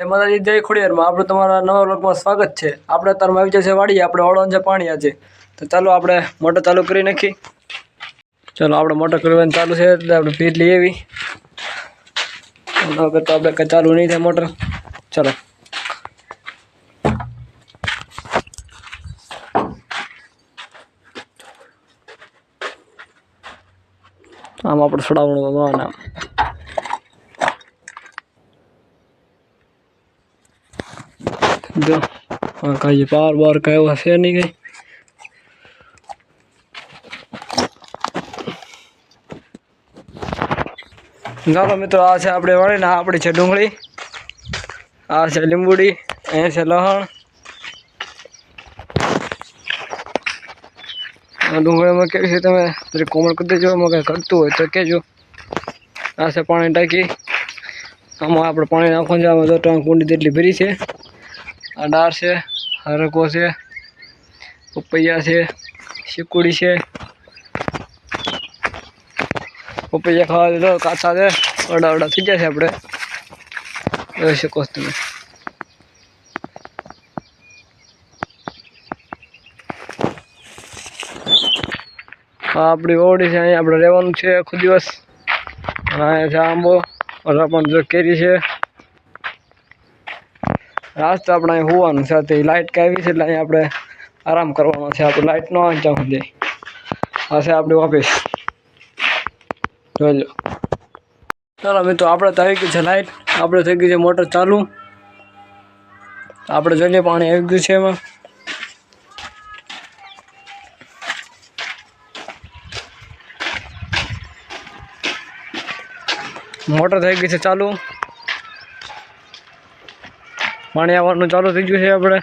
એ માતાજી, જય ખોડિયારમાં. આપણે તમારા નવા લોકમાં સ્વાગત છે. આપણે અત્યારમાં આવી જશે વાડીએ. આપણે ઓળવાનું છે પાણી આજે તો ચાલો આપણે મોટર ચાલુ કરી નાખી. ચાલો આપણે મોટર કરવાનું ચાલુ છે. એટલે આપણે ભીડ લઈ આવી. વગર તો આપણે કંઈ ચાલુ નહીં થાય મોટર. ચાલો. આમ આપણે છોડાવવાનું નામ જો કાંઈ પાર બાર કાંઈ એવું હશે નહીં કંઈ. ચાલો મિત્રો, આ છે આપણે વળીને આ આપણી છે ડુંગળી. આ છે લીંબુડી, એ છે લહણ. ડુંગળીમાં કેવી છે તમે કોમળ કરી દેજો, એમાં કંઈ કરતું હોય તો કહેજો. આ છે પાણી ટાંકી. આમાં આપણે પાણી નાખવાનું છે, આમાં તો ત્રણ કુંડી જેટલી ભરી છે. ડાળ છે હરકો છે, પપૈયા છે, શીકુડી છે. પપૈયા ખાવા દીધો, કાચા છે ઓડા અડા થઈ જશે આપણે. જોઈ શકો છો તમે. આપણી ઓરડી છે, અહીંયા આપણે રહેવાનું છે આખો દિવસ. અહીંયા છે આંબો ઓલા પણ જો કેરી છે. આજ તો આપણે અહીં હોવાનું છે, તે લાઇટ કાઢી છે એટલે અહીંયા આપણે આરામ કરવાનો છે. આપણે લાઇટ ન આવે ત્યાં સુધી. આ આપણી ઓફિસ જોઈ લો. ચાલો મિત્રો, આપણે તો આવી ગઈ છે લાઇટ આપણે થઈ ગઈ છે મોટર ચાલુ. આપણે જોઈ લઈએ પાણી આવી ગયું છે એમાં. મોટર થઈ ગઈ છે ચાલુ. પાણી આવવાનું ચાલુ થઈ ગયું છે આપણે.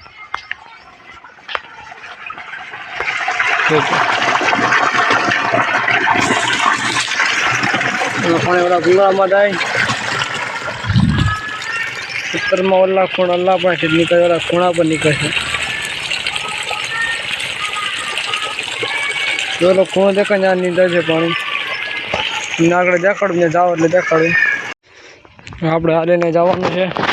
પાણી બધા ગુંગળામાં જાય. ઉપરમાં ઓલા ખૂણ અલ્લા પણ છે નીકળે, ઓલા ખૂણા પર નીકળશે ઓલો ખૂણો દેખાય ત્યાં નીકળે છે પાણી. આગળ દેખાડું ને જાઓ એટલે દેખાડું. આપણે હાલીને જવાનું છે.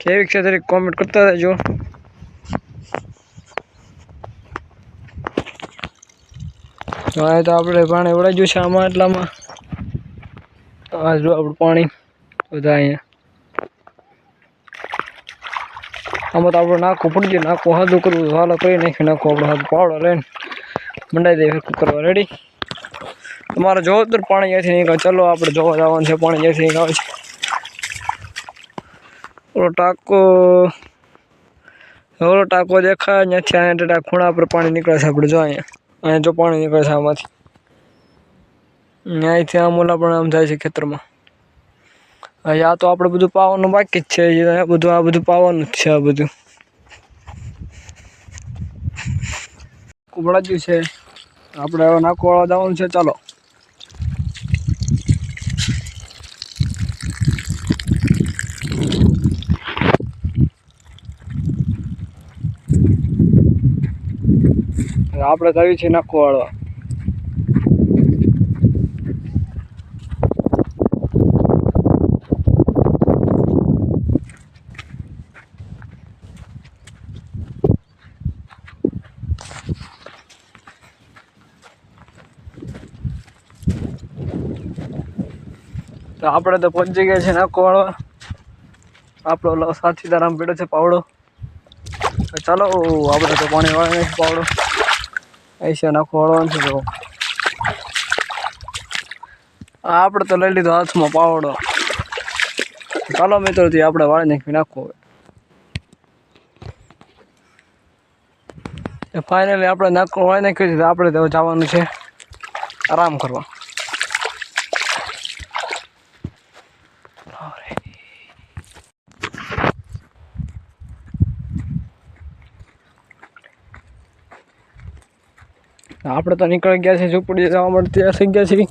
કેવી છે તરીકે કોમેન્ટ કરતા રહેજો તો આ તો આપણે પાણી ઉડાડ્યું છે આમાં, એટલામાં. આ જો આપણું પાણી બધા અહીંયા. આમાં તો આપણે નાખવું પડી ગયું નાખવું હાથું કરવું તો હાલો કરી નાખી નાખવું આપણે હાથ પાવડો લઈને મંડાઈ દઈએ હરખું કરવા રેડી તમારે જોવો તો પાણી અહીંયાથી નીકળે. ચલો આપણે જોવા જવાનું છે, પાણી અહીંયાથી નીકળે છે. ઓલો ટાંકો ઓલો ટાંકો દેખાય ત્યાંથી અહીંયા ટાંકા ખૂણા પર પાણી નીકળે છે આપણે જો અહીંયા. અહીંયા જો પાણી નીકળે છે આમાંથી. અહીંયાથી આમ ઓલા પણ આમ જાય છે ખેતરમાં. અહીંયા તો આપણે બધું પાવાનું બાકી જ છે આ બધું આ બધું પાવાનું જ છે, આ બધું. કુબડાજ્યું છે. આપણે હવે નાખવાળા જવાનું છે, ચાલો. આપણે કરી છે નાખવાળવા તો આપણે તો પહોંચી ગયા છે નાખો વાળવા. આપણો ઓલો સાથીદાર આમ પીડો છે પાવડો. તો ચાલો, આપણે તો પાણી વાળે નાખી પાવડો. છે નાખો વાળવાનું છે તો આપણે તો લઈ લીધો હાથમાં પાવડો ચાલો મિત્રોથી આપણે વાળી નાખી નાખો હવે ફાઇનલી આપણે નાખો વાળી નાખ્યું છે આપણે જવાનું છે આરામ કરવા આપણે તો નીકળી ગયા છે ઝૂંપડી જવા માટે તૈયાર થઈ ગયા છીએ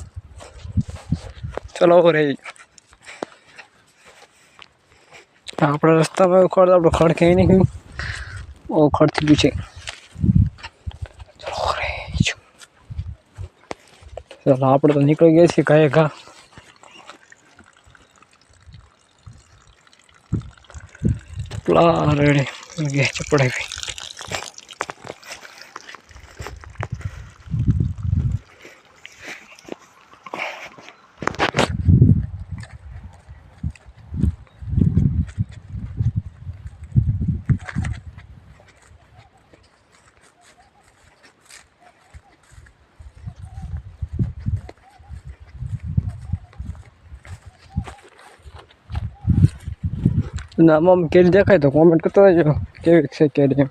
ચલો રહી આપણે રસ્તામાં ખડ આપણે ખડ ક્યાંય નહીં બહુ ખડ થઈ ગયું છે. ચલો રે ચાલો આપણે તો નીકળી ગયા છીએ કાંઈ ઘા. પેલા રેડી ગયા ચપડાવી. અને આમાં કેરી દેખાય તો કોમેન્ટ કરતા રહેજો. કેવી છે કેરી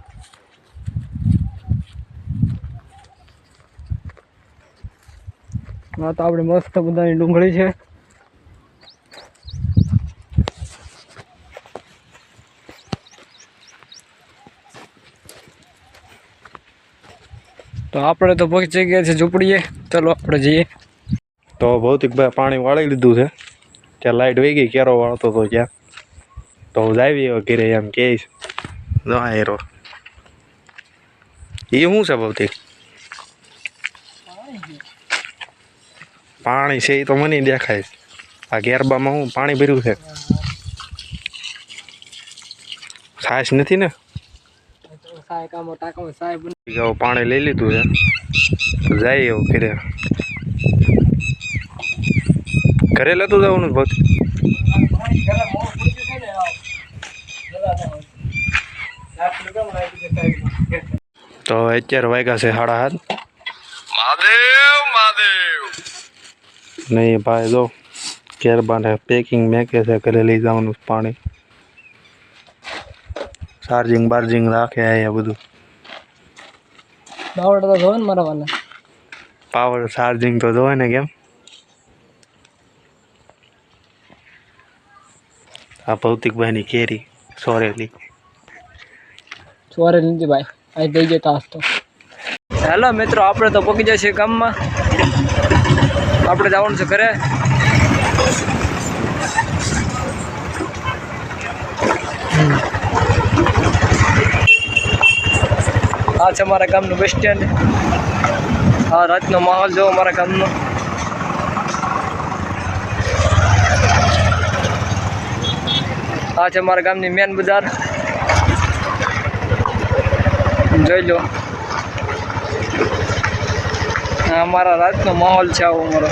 હા તો આપણે મસ્ત બધાની ડુંગળી છે. તો આપણે તો પહોંચી ગયા છે ઝૂંપડીએ. ચલો આપણે જઈએ. તો ભૌતિકભાઈ પાણી વાળી લીધું છે. ત્યાં લાઇટ વહી ગઈ, કેરો વાળતો તો ત્યાં. તો જાવી હવે ઘરે એમ કે આ હેરો એ શું છે ભૌતિક પાણી છે એ તો મને દેખાય. આ ગેરબામાં હું પાણી ભર્યું છે છાશ નથી ને પાણી લઈ લીધું છે જાય એવું ઘરે ઘરે લેતું જવાનું ભૌતિક તો અત્યારે વાગ્યા છે સાડા હાથ મહાદેવ મહાદેવ. નહીં ભાઈ જો ગેરબાને પેકિંગ મેકે છે ઘરે લઈ જવાનું પાણી. ચાર્જિંગ બાર્જિંગ રાખે અહીંયા બધું. પાવર તો જોવે ને મારા વાને પાવર ચાર્જિંગ તો જોવે ને કેમ? આ ભૌતિકભાઈની કેરી સોરેલી સવારે લીધી ભાઈ. અહીં દઈ જતા આજ તો. હેલો મિત્રો, આપણે તો પહોંચી જાય છીએ ગામમાં. આપણે જવાનું છે ઘરે. આ છે મારા ગામનું બસ સ્ટેન્ડ આ રાતનો માહોલ જોવો મારા ગામનો. આ છે મારા ગામની મેન બજાર. જોઈ લો. અમારા રાતનો માહોલ છે આવો અમારો.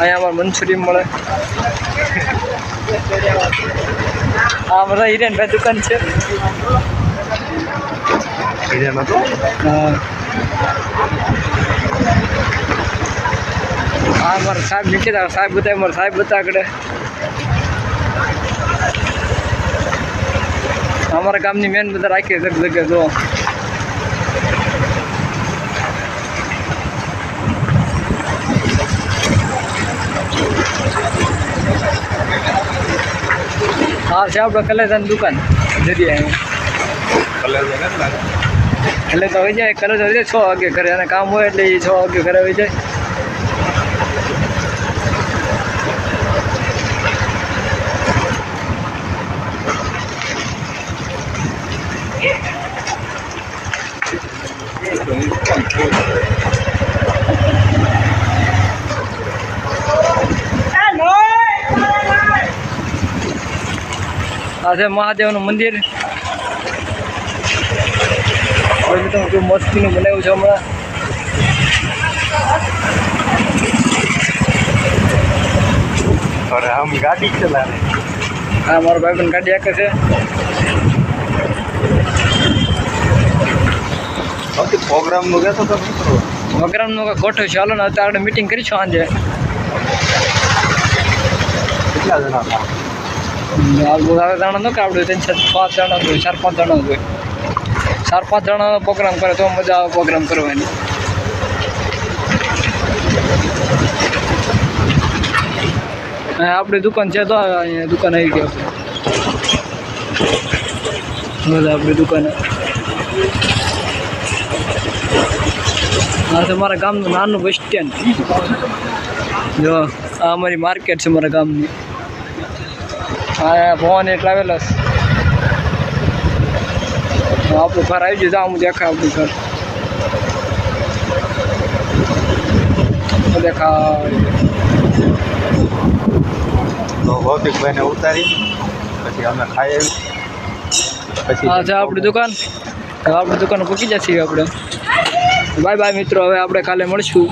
અહીંયા અમારે મંચુરી મળે. આ અમારા હિરેનભાઈ દુકાન છે. હા. મારા સાહેબ નીચે સાહેબ બતાવે મારા સાહેબ બતા આગળ. અમારા ગામની મેન બધા રાખી જગ જગ્યા જો. હા છે આપણે કલેજાની દુકાન જગ્યાએ એટલે તો હોય જાય કલેજ હોય જાય છ વાગે ઘરે. અને કામ હોય એટલે એ છ વાગે ઘરે આવી જાય. આ છે મહાદેવનું મંદિર. હવે તો કેવું મસ્તીનું બનાવ્યું છે હમણાં. અરે આમ ગાડી ચલાવે. આ મારો ભાઈ પણ ગાડી આકે છે. પ્રોગ્રામનું કહેતો તો શું કરવું? પ્રોગ્રામનું કંઈક ગોઠવ ચાલો ને અત્યારે મીટિંગ કરી છો સાંજે. કેટલા જણા બહુ સારા જણા ન કે આપણે ત્રણ ચાર પાંચ જણા હોય. ચાર પાંચ જણા હોય. ચાર પાંચ જણાનો પ્રોગ્રામ કરે તો મજા આવે પ્રોગ્રામ કરવાની. આપણી દુકાન છે તો અહીંયા દુકાન આવી ગઈ આપણે. આપણી દુકાન. હા છે મારા ગામનું નાનું બસ સ્ટેન્ડ જો, આ અમારી માર્કેટ છે મારા ગામની. હા ભવાની ટ્રાવેલર્સ આપણું ઘર આવી ગયું આમ દેખાય આપણું ઘર. ખાય ભૌતિકભાઈને ઉતારી પછી અમે ખાઈ આવી પછી હા છે આપણી દુકાન. આપણી દુકાન પૂકી જશે આપણે. બાય બાય મિત્રો હવે આપણે કાલે મળશું.